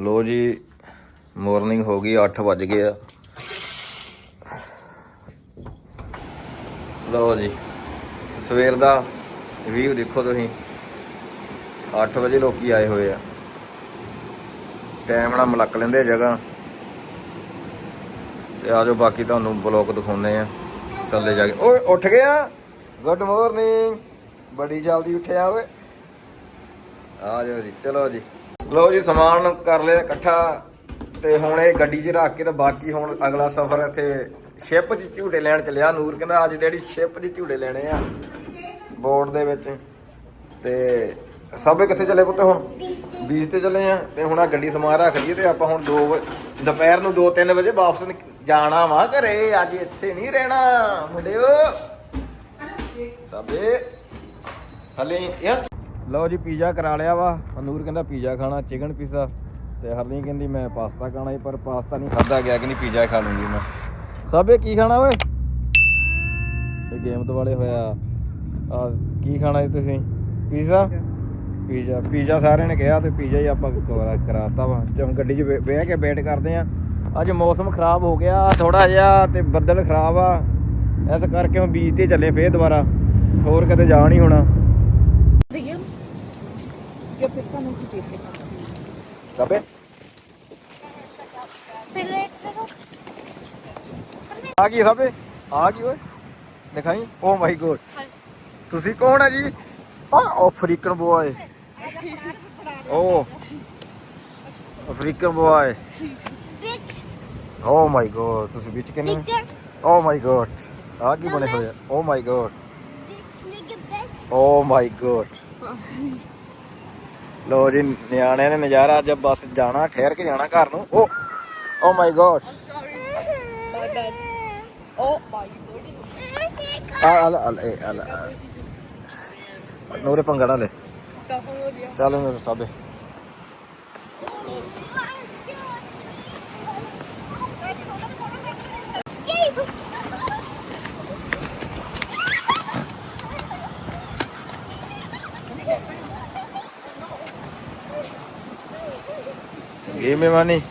ਲੋ ਜੀ ਮਾਰਨਿੰਗ ਹੋ ਗਈ 8 ਵੱਜ ਗਏ ਆ। ਲੋ ਜੀ, ਸਵੇਰ ਦਾ ਵੀਊ ਦੇਖੋ ਤੁਸੀਂ। 8 ਵਜੇ ਲੋਕੀ ਆਏ ਹੋਏ ਆ। ਟਾਈਮ ਨਾਲ ਮਲਕ ਲੈਂਦੇ ਜਗ੍ਹਾ। ਤੇ ਆਜੋ ਬਾਕੀ ਤੁਹਾਨੂੰ ਬਲੌਗ ਦਿਖਾਉਨੇ ਆ। ਥੱਲੇ ਜਾ ਕੇ। ਓਏ, ਉੱਠ ਗਿਆ ਗੁੱਡ ਮਾਰਨਿੰਗ ਬੜੀ ਜਲਦੀ ਉੱਠਿਆ ਓਏ। ਆ ਜਾਓ ਜੀ, ਚਲੋ ਜੀ। ਲੋ ਜੀ, ਸਮਾਨ ਕਰ ਲਿਆ ਇਕੱਠਾ ਤੇ ਹੁਣ ਇਹ ਗੱਡੀ 'ਚ ਰੱਖ ਕੇ ਤੇ ਬਾਕੀ ਹੁਣ ਅਗਲਾ ਸਫ਼ਰ ਇੱਥੇ ਸ਼ਿਪ 'ਚ ਝੂਟੇ ਲੈਣ ਚੱਲਿਆ। ਨੂਰ ਕਹਿੰਦਾ ਅੱਜ ਡੈਡੀ ਸ਼ਿਪ 'ਚ ਝੂਟੇ ਲੈਣੇ ਆ, ਬੋਰਡ ਦੇ ਵਿੱਚ। ਤੇ ਸਭੇ ਕਿੱਥੇ ਚੱਲੇ ਪੁੱਤ ਹੁਣ? ਬੀਚ ਤੇ ਚੱਲੇ ਆ। ਤੇ ਹੁਣ ਆ ਗੱਡੀ ਸਮਾਨ ਰੱਖ ਲਈਏ ਤੇ ਆਪਾਂ ਹੁਣ 2 ਦੁਪਹਿਰ ਨੂੰ 2-3 ਵਜੇ ਵਾਪਸ ਜਾਣਾ ਵਾ ਘਰੇ। ਅੱਜ ਇੱਥੇ ਨਹੀਂ ਰਹਿਣਾ, ਮੁੰਡਿਓ। ਸਭੇ ਹਲੇ ਯਾਰ ਲਓ ਜੀ, ਪੀਜ਼ਾ ਕਰਾ ਲਿਆ ਵਾ। ਅਨੂਰ ਕਹਿੰਦਾ ਪੀਜ਼ਾ ਖਾਣਾ ਚਿਕਨ ਪੀਜ਼ਾ ਤੇ ਹਰਲੀ ਕਹਿੰਦੀ, ਮੈਂ ਪਾਸਤਾ ਖਾਣਾ ਸੀ ਪਰ ਪਾਸਤਾ ਨਹੀਂ ਖਾਦਾ ਗਿਆ ਕਿ ਨਹੀਂ, ਪੀਜ਼ਾ ਖਾ ਲੂੰਗੀ ਮੈਂ। ਸਭੇ ਕੀ ਖਾਣਾ ਓਏ? ਇਹ ਗੇਮ ਤੋਂ ਵਾਲੇ ਹੋਇਆ। ਆ, ਕੀ ਖਾਣਾ ਜੀ ਤੁਸੀਂ? ਪੀਜ਼ਾ? ਪੀਜ਼ਾ। ਪੀਜ਼ਾ ਸਾਰਿਆਂ ਨੇ ਕਿਹਾ ਤੇ ਪੀਜ਼ਾ ਹੀ ਆਪਾਂ ਕਰਾ- ਕਰਾਤਾ ਵਾ। ਤੇ ਗੱਡੀ 'ਚ ਬਹਿ- ਕੇ ਵੇਟ ਕਰਦੇ ਆ। ਅੱਜ ਮੌਸਮ ਖਰਾਬ ਹੋ ਗਿਆ ਥੋੜਾ ਜਿਹਾ ਤੇ ਬੱਦਲ ਖਰਾਬ ਆ। ਇਸ ਕਰਕੇ ਹੁਣ ਬੀਜ ਤੇ ਚੱਲੇ ਫੇਰ ਦੁਬਾਰਾ। ਹੋਰ ਕਦੇ ਜਾ ਨਹੀਂ ਹੋਣਾ। ਆ ਗਈ ਸਭੇ ਆ ਗਈ ਓਏ। ਦਿਖਾਈ? ਓ ਮਾਈ ਗੋਡ ਤੁਸੀਂ ਕੌਣ ਆ ਜੀ? ਆ ਅਫਰੀਕਨ ਬੋਏ ਓ। ਅਫਰੀਕਨ ਬੋਏ ਓ ਮਾਈ ਗੋਡ ਤੁਸੀਂ ਵਿੱਚ ਕਿੰਨੇ ਓ ਮਾਈ ਗੋਡ ਆ ਕੀ ਬਣੇ ਹੋਏ ਓ my God O my God ਲੋ ਜੀ ਨਿਆਣਿਆਂ ਨੇ ਨਜ਼ਾਰਾ ਅੱਜ ਬੱਸ ਜਾਣਾ ਠਹਿਰ ਕੇ ਜਾਣਾ ਘਰ ਨੂੰ ਓ ਓ ਮਾਈ ਗੋਡ. ਆ ਆ ਆ ਆ ਨੂਰੇ ਪੰਗੜਾ ਲੈ. ਚੱਲ ਮੇਰੇ ਸਾਬੇ Give me.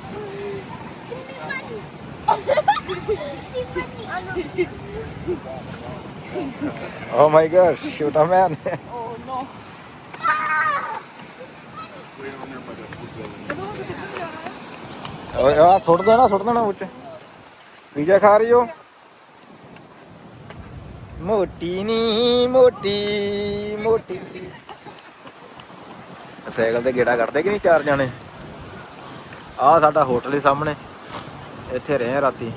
Oh my god, shoot a man. Oh no. ਓਏ ਆ ਸੁੱਟ ਦੇਣਾ ਸੁੱਟ ਦੇਣਾ ਉੱਚ ਪੀਜ਼ਾ ਖਾ ਰਹੀ ਹੋ ਮੋਟੀ ਨੀ ਮੋਟੀ ਮੋਟੀ ਸਾਈਕਲ ਤੇ ਗੇੜਾ ਕੱਢਦੇ ਕਿ ਨਹੀਂ ਚਾਰ ਜਾਣੇ ਆ ਸਾਡਾ ਹੋਟਲ ਹੀ ਸਾਹਮਣੇ ਇੱਥੇ ਰਹੇ ਆ ਰਾਤੀ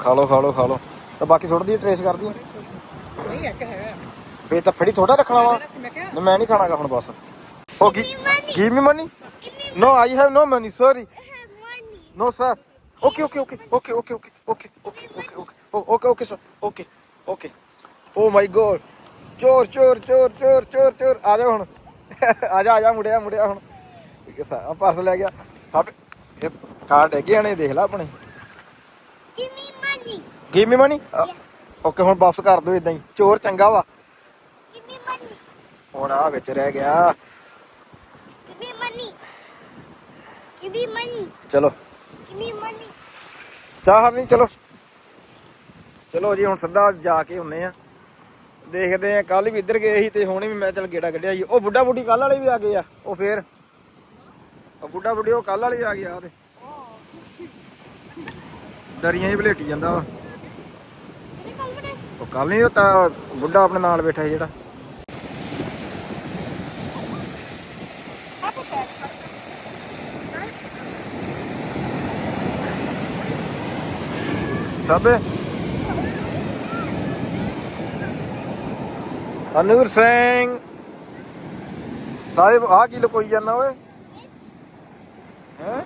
ਖਾ ਲੋ ਖਾ ਲੋ ਖਾ ਲੋ ਤਾਂ ਬਾਕੀ ਸੁੱਟਦੀ ਟ੍ਰੇਸ ਕਰਦੀ ਨਹੀਂ ਹੈ ਕਿ ਹੈ ਫੇ ਤਾਂ ਫੜੀ ਥੋੜਾ ਰੱਖਣਾ ਵਾ ਮੈਂ ਕਿਹਾ ਨਾ ਮੈਂ ਨਹੀਂ ਖਾਣਾਗਾ ਹੁਣ ਬਸ ਓ ਗੀ give me money no I have no money sorry sir. Okay, okay, okay, okay, okay, okay, okay, okay, okay, okay, oh, okay, okay, sir. Okay, okay. Oh my God. ਚੋਰ ਚੋਰ ਚੋਰ ਚੋਰ ਚੋਰ ਚੋਰ ਆ ਜਾ ਹੁਣ ਆ ਜਾ ਆ ਜਾ ਮੁੜਿਆ ਮੁੜਿਆ ਹੁਣ ਕਿਸਾ ਆ ਪਰਸ ਲੈ ਗਿਆ। ਸਭ ਇਹ ਕਾਰਡ ਹੈਗੇ ਆਣੇ ਦੇਖ ਲੈ ਆਪਣੇ। Give me money. Give me money okay ਹੁਣ ਵਾਪਸ ਕਰ ਦਿਓ ਇਦਾਂ ਹੀ। ਚੋਰ ਚੰਗਾ ਵਾ। Me money. ਹੁਣ ਆ ਵਿੱਚ ਰਹਿ ਗਿਆ। Money. Give me money. ਚਲੋ। Me money. ਚਾਹ ਨਹੀਂ ਚਲੋ। ਚਲੋ ਜੀ ਹੁਣ ਸਿੱਧਾ ਜਾ ਕੇ ਹੁੰਨੇ ਆ। ਦੇਖਦੇ ਆ ਕੱਲ ਵੀ ਇੱਧਰ ਗਏ ਸੀ ਤੇ ਹੁਣੇ ਵੀ ਮੈਂ ਚੱਲ ਗੇੜਾ ਕੱਢਿਆ ਜੀ ਉਹ ਬੁੱਢਾ ਬੁੱਢੀ ਕੱਲ ਵਾਲੇ ਵੀ ਆ ਗਏ ਆ। ਉਹ ਫੇਰ? ਉਹ ਬੁੱਢਾ ਬੁੱਢੀ, ਉਹ ਕੱਲ ਵਾਲੇ ਆ ਗਿਆ ਉਹਦੇ। ਦਰੀਆਂ ਹੀ ਭਲੇਟੀ ਜਾਂਦਾ ਵਾ। ਉਹ ਕੱਲ ਨਹੀਂ, ਉਹ ਤਾਂ ਬੁੱਢਾ ਆਪਣੇ ਨਾਲ ਬੈਠਾ ਜਿਹੜਾ। ਸਭ? ਅਨੂਰ ਸਿੰਘ। ਸਾਹਿਬ ਆ ਕੀ ਲਕੋਈ ਜਾਂਦਾ ਓਏ? ਹੈ?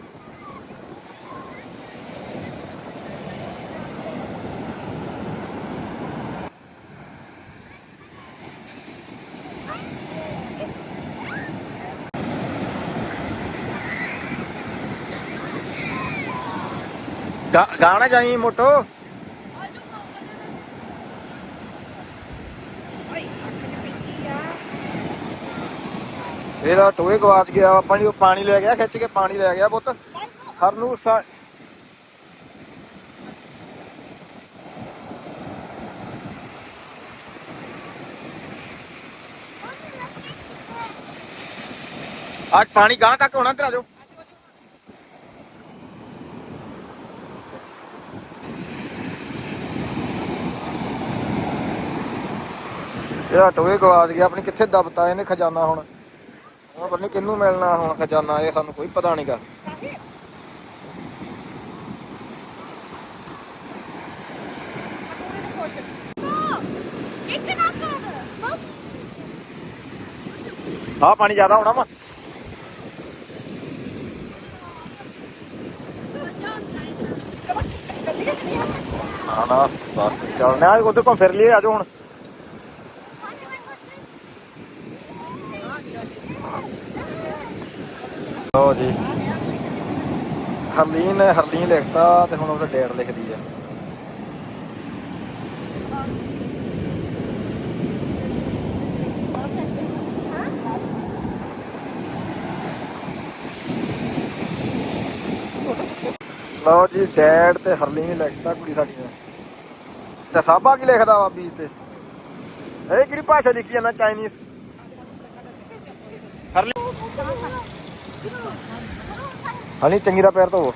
ਗਾਣਾ ਜਾਈ ਮੋਟੋ? ਇਹਦਾ ਟੋਏ ਗਵਾਚ ਗਿਆ ਆਪਾਂ ਉਹ ਪਾਣੀ ਲੈ ਗਿਆ, ਖਿੱਚ ਕੇ ਪਾਣੀ ਲੈ ਗਿਆ ਪੁੱਤ। ਹਰ ਨੂੰ ਸਾ- ਅੱਜ ਪਾਣੀ ਗਾਂ ਤੱਕ ਹੋਣਾ, ਤੇਰਾ ਜੋ। ਇਹਦਾ ਟੋਏ ਗਵਾਚ ਗਿਆ, ਆਪਣੀ ਕਿੱਥੇ ਦਬਤਾ, ਇਹਨੇ ਖਜ਼ਾਨਾ ਹੁਣ। ਹੁਣ ਪਤਾ ਨਹੀਂ ਕਿਹਨੂੰ ਮਿਲਣਾ ਹੁਣ ਖਜ਼ਾਨਾ, ਇਹ ਸਾਨੂੰ ਕੋਈ ਪਤਾ ਨਹੀਂਗਾ ਇੱਕ ਕਰ ਪਾਣੀ ਜ਼ਿਆਦਾ ਹੋਣਾ ਵਾ। ਨਾ ਨਾ, ਬਸ ਚੱਲਨੇ ਆ ਉਧਰ ਫਿਰ ਲਈਏ ਆਜੋ ਹੁਣ। ਲੋ ਜੀ। ਹਰਲੀਨ ਹਰਲੀਨ ਲਿਖਤਾ ਤੇ ਹੁਣ ਉਹਦਾ ਡੇਟ ਲਿਖਦੀ ਆ। ਲਓ ਜੀ ਡੈਡ ਤੇ ਹਰਲੀਨ ਲਿਖਤਾ ਕੁੜੀ ਸਾਡੀ ਨੇ। ਤੇ ਸਾਬਾ ਕੀ ਲਿਖਦਾ ਵਾ ਬੀਜ ਤੇ? ਇਹ ਕਿਹੜੀ ਭਾਸ਼ਾ ਲਿਖੀ ਜਾਂਦਾ? ਚਾਈਨੀਜ਼ ਹਰਲੀ ਹਣੀ ਚੰਗੀ ਦਾ ਪੈਰ ਧੋਵੋ।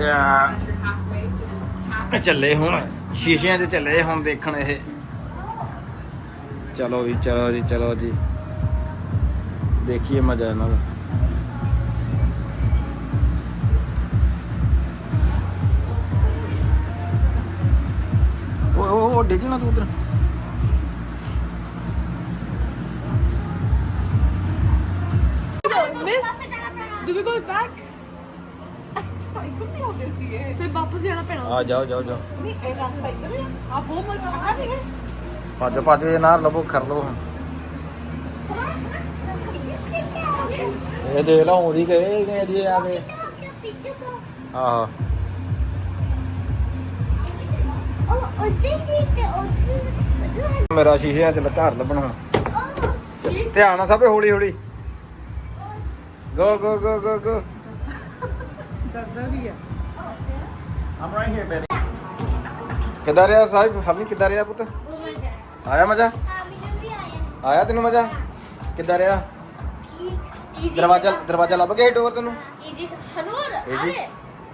ਯਾ ਚੱਲੇ ਹੁਣ। ਸ਼ੀਸ਼ਿਆਂ 'ਚ ਚੱਲੇ ਹੁਣ ਦੇਖਣ ਇਹ। ਚਲੋ ਵੀ ਚਲੋ ਜੀ ਚਲੋ ਜੀ। ਦੇਖੀਏ ਮਜ਼ਾ ਇਹਨਾਂ ਦਾ। ਉਹ ਉਹ ਉਹ ਡਿੱਗ ਨਾ ਤੂੰ ਉਧਰ। Back? ਇੱਧਰ ਨਹੀਂ ਹੁੰਦੇ ਸੀਗੇ ਫਿਰ ਵਾਪਸ ਜਾਣਾ ਪੈਣਾ। ਆ ਜਾਓ ਜਾਓ ਜਾਓ। ਨਹੀਂ ਇਹ ਰਸਤਾ ਇੱਧਰ ਆ। ਬਹੁਤ ਮਜ਼ਾ ਆ ਰਹੀ ਹੈ ਭੱਜ ਭੱਜ ਇਹ ਨਾ ਲਵੋ ਕਰ ਲਵੋ ਹੁਣ। ਇਹ ਦੇਖ ਲਾ ਉਹਦੀ ਕਹੇ ਕਿ ਇਹਦੀ ਆ ਆਹੋ। ਉੱਤੇ ਮੇਰਾ ਸ਼ੀਸ਼ਿਆਂ 'ਚ ਘਰ ਲੱਭਣ ਹੁਣ। ਧਿਆਨ ਨਾਲ ਸਭੇ ਹੌਲੀ ਹੌਲੀ ਗੋ ਗੋ ਗੋ ਗੋ ਗੋ ਡਰਦਾ ਵੀ ਹੈ I'm right here, baby. ਕਿੱਦਾਂ ਰਿਹਾ ਸਾਹਿਬ? ਹਮੀ ਕਿੱਦਾਂ ਰਿਹਾ ਪੁੱਤ? ਆਇਆ ਮਜ਼ਾ? ਆ ਮੈਨੂੰ ਵੀ ਆਇਆ। ਆਇਆ ਤੈਨੂੰ ਮਜ਼ਾ? ਕਿੱਦਾਂ ਰਿਹਾ? ਈਜ਼ੀ ਦਰਵਾਜ਼ਾ ਦਰਵਾਜ਼ਾ ਲੱਭ ਗਿਆ ਡੋਰ ਤੈਨੂੰ? ਈਜ਼ੀ ਹਨੂਰ? ਅਰੇ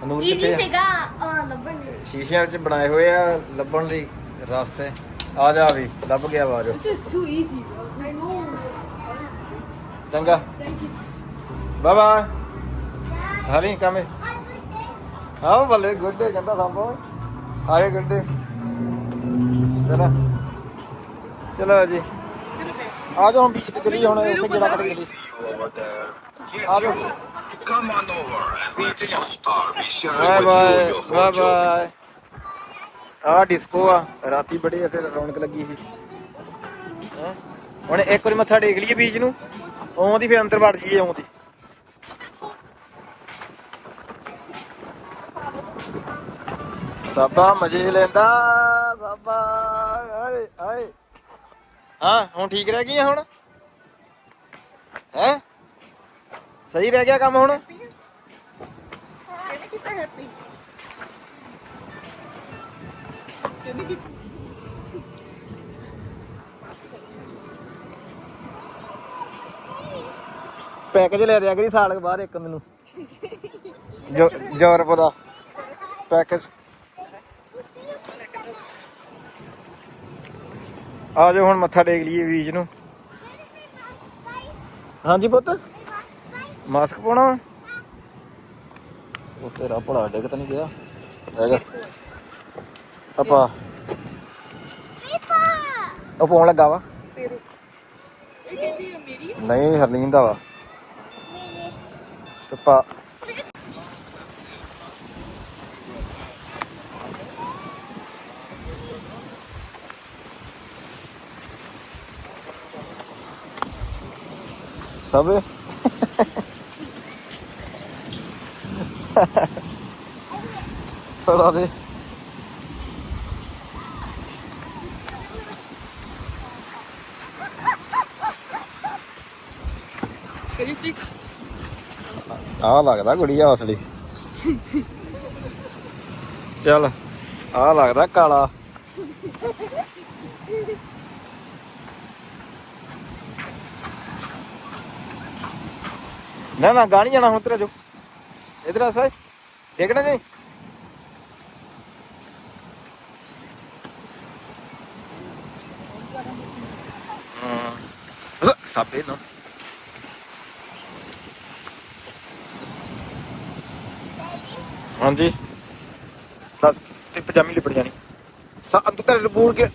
ਨੂਰ ਈਜ਼ੀ ਸੀਗਾ। ਲੱਭਣ ਲਈ। ਸ਼ੀਸ਼ਿਆਂ 'ਚ ਬਣਾਏ ਹੋਏ ਆ ਲੱਭਣ ਲਈ ਰਸਤੇ। ਆ ਜਾ ਵੀ ਲੱਭ ਗਿਆ know. ਚੰਗਾ। ਬਾਏ ਬਾਏ ਹਰੀ ਕਮੇ ਆਓ ਬੱਲੇ ਗੁੱਡੇ ਕਹਿੰਦਾ ਸਭ ਆਏ ਗੁੱਡੇ ਚਲੋ। ਚਲੋ ਜੀ। ਆ ਜਾਓ ਬੀਚ ਤੇ ਚਲੀ ਹੁਣ ਉੱਥੇ ਜਿਹੜਾ ਕੱਢ ਚਲੀ ਆ ਜਾਓ। On over and let your star. Be shared bye bye bye ਆ ਡਿਸਕੋ ਆ ਰਾਤੀ ਬੜੀ ਇੱਥੇ ਰੌਣਕ ਲੱਗੀ ਸੀ? ਹੁਣ ਇੱਕ ਵਾਰੀ ਮੱਥਾ ਟੇਕ ਲਈਏ ਬੀਚ ਨੂੰ ਆਉਂਦੀ ਫੇਰ ਅੰਦਰ ਵੜ ਜਾਈਏ ਆਉਂਦੀ ਸਾਬਾ ਮਜ਼ੇ ਲੈਂਦਾ ਸਾਬਾ। ਆਏ ਆਏ। ਹਾਂ ਹੁਣ ਠੀਕ ਰਹਿ ਗਈ ਆ ਹੁਣ? ਹੈ? ਸਹੀ ਰਹਿ ਗਿਆ ਕੰਮ ਹੁਣ? ਪੈਕੇਜ ਲੈ ਦਿਆ ਕਰੀ ਸਾਲ ਬਾਅਦ ਇੱਕ ਮੈਨੂੰ। ਜੋ ਯੂਰਪ ਦਾ। ਪੈਕੇਜ ਆ ਜਾਓ ਹੁਣ ਮੱਥਾ ਟੇਕ ਲਈਏ ਬੀਜ ਨੂੰ। ਹਾਂਜੀ ਪੁੱਤ। ਮਾਸਕ ਪਾਉਣਾ ਵਾ? ਉਹ ਤੇਰਾ ਭਲਾ ਡਿੱਗ ਤਾਂ ਨਹੀਂ ਗਿਆ। ਹੈਗਾ ਆਪਾ। ਉਹ ਪਾਉਣ ਲੱਗਾ ਵਾ। ਤੇਰੇ। ਇਹ ਕਹਿੰਦੀ ਮੇਰੀ ਨਹੀਂ ਹਰਲੀਨ ਦਾ ਵਾ। ਤੇ ਪਾ। ਸਭ ਫੜਾ ਦੇ ਕਰੀ ਫਿਕਸ ਆ ਲੱਗਦਾ ਗੁੜੀਆ ਅਸਲੀ ਚੱਲ ਆ ਲੱਗਦਾ ਕਾਲਾ ਨਾ ਨਾ ਗਾਣੀ ਜਾਣਾ ਹੁਣ ਤੇਰਾ ਜੋ ਇਧਰ ਆ ਸਾਈ ਦੇਖਣਾ ਨਹੀਂ ਸਾਪੇ ਨਾ। ਹਾਂਜੀ। ਦੱਸ ਤੇ ਪਜਾਮੀ ਲਿਪੜ ਜਾਣੀ। ਸਾ, ਅੰਦਰ ਬੂਰ ਕੇ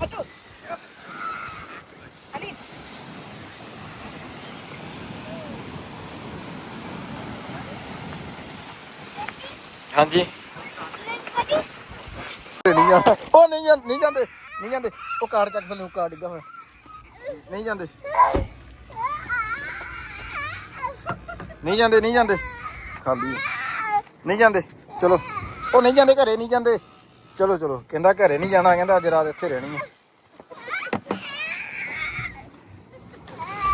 ਹਾਂਜੀ। ਨਹੀਂ ਜਾਣਾ ਉਹ ਨਹੀਂ ਜਾਂ, ਨਹੀਂ ਜਾਂਦੇ ਨਹੀਂ ਜਾਂਦੇ। ਉਹ ਕਾਰਡ ਚੱਕ ਥੱਲੇ ਕਾਰਡ ਡਿੱਗਾ ਹੋਇਆ। ਨਹੀਂ ਜਾਂਦੇ। ਨਹੀਂ ਜਾਂਦੇ ਨਹੀਂ ਜਾਂਦੇ। ਖਾਲੀ ਨਹੀਂ ਜਾਂਦੇ। ਚਲੋ। ਉਹ ਨਹੀਂ ਜਾਂਦੇ, ਘਰੇ ਨਹੀਂ ਜਾਂਦੇ। ਚਲੋ ਚਲੋ। ਕਹਿੰਦਾ ਘਰੇ ਨਹੀਂ ਜਾਣਾ, ਕਹਿੰਦਾ ਅੱਜ ਰਾਤ ਇੱਥੇ ਰਹਿਣੀ ਹੈ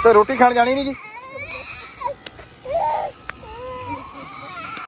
ਤੇ ਰੋਟੀ ਖਾਣ ਜਾਣੀ ਨਹੀਂ ਜੀ?